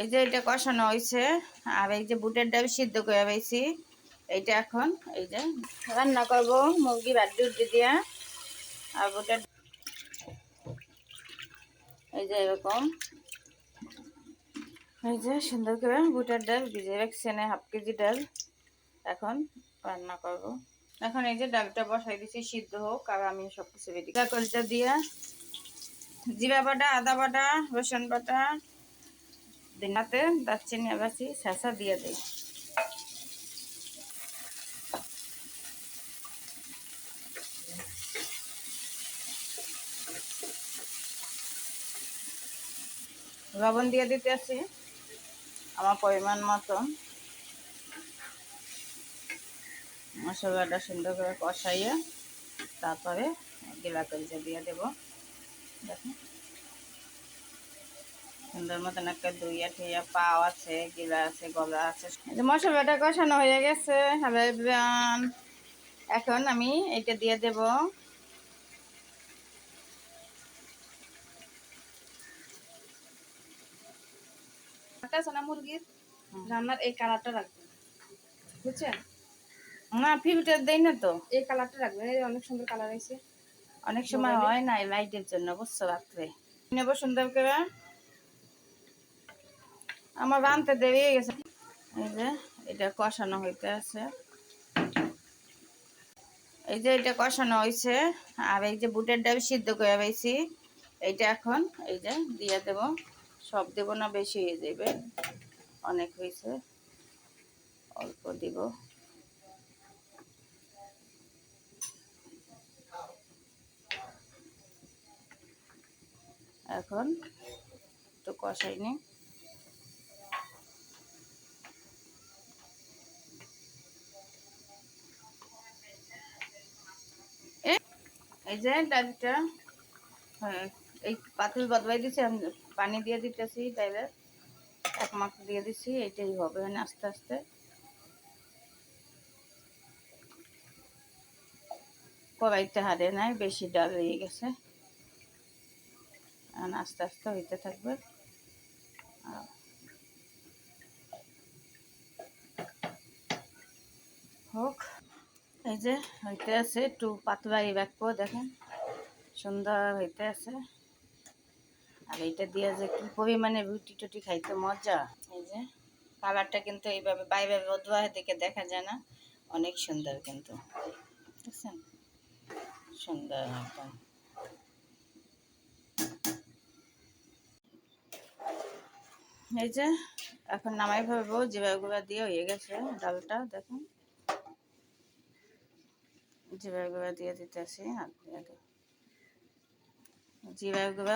এই যে এটা কষানো হয়েছে, আর এই যে বুটের ডাল সিদ্ধ করে পেয়েছি এইটা এখন এই যে রান্না করব, মুরগি বাদ উঠে দিয়া। আর বুটের এই যে এরকম। এই যে সুন্দর করে বুটের ডাল ভিজে রাখছি না হাফ কেজি ডাল। এখন রান্না করব। এখন এই যে ডালটা বসাই দিছি, সিদ্ধ হোক, আর আমি সব কিছু রেডি কলটা দিয়া, জিরা বাটা, আদা বাটা, রসুন বাটা দিনাতে দারচিনি আবাসি শেষা দিয়ে দিই। লবণ দিয়ে দিতে আছি, আমার পরিমাণ মতন মশলাটা সুন্দর করে কষাইয়ে তারপরে গিলা কলচে দিয়ে দেব। দেখুন। সুন্দর মতন একটা দুইয়া ঠিয়া পাও আছে গিলা আছে গলা আছে। মশলাটা কষানো হয়ে গেছে। এখন আমি এটা দিয়ে দেব। আছে না মুরগির রান্নার এই কালারটা রাখবেন বুঝছেন? না ফিল্টার দেই না তো। এই কালারটা রাখবেন এই অনেক সুন্দর কালার আছে অনেক সময় হয় না লাইটের জন্য বুঝছ রাত্রে। নেব সুন্দর করে। আমার বানতে দেরি হয়ে গেছে। এই যে, এটা কষানো হইতে আছে। এই যে এটা কষানো হয়েছে আর এই যে বুটের ডাল সিদ্ধ করে পেয়েছি এইটা এখন এই যে দিয়ে দেব। সব দেব না, বেশি হয়ে যাবে অনেক হয়েছে অল্প দিব। এখন একটু কষাই নি এই যে হ্যাঁ এই বদলাই দিছি আমি পানি দিয়ে দিতেছি ডাইলের এক মাখ দিয়ে দিছি, এইটাই হবে মানে আস্তে আস্তে। কড়াইতে হারে নাই, বেশি ডাল হয়ে গেছে। আস্তে আস্তে হইতে থাকবে আর হোক এই যে হইতে আছে, একটু পাতলা এই রাখব দেখেন, সুন্দর হইতে আছে। আর এইটা দিয়ে যে কি পরিমাণে রুটি টুটি খাইতে মজা, এই যে। কালারটা কিন্তু এইভাবে বাইরে রোদুয়া থেকে দেখা যায় না, অনেক সুন্দর কিন্তু। বুঝছেন সুন্দর একদম। এই যে, এখন নামাই ভাববো গুঁড়া দিয়ে হয়ে গেছে, ডালটা, দেখুন। জিরা গুঁড়া দিয়ে দিতেছি হাত দিয়ে দেব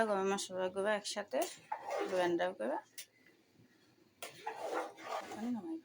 গরম মশলা গুঁড়া। একসাথে ব্লেন্ডার নামাই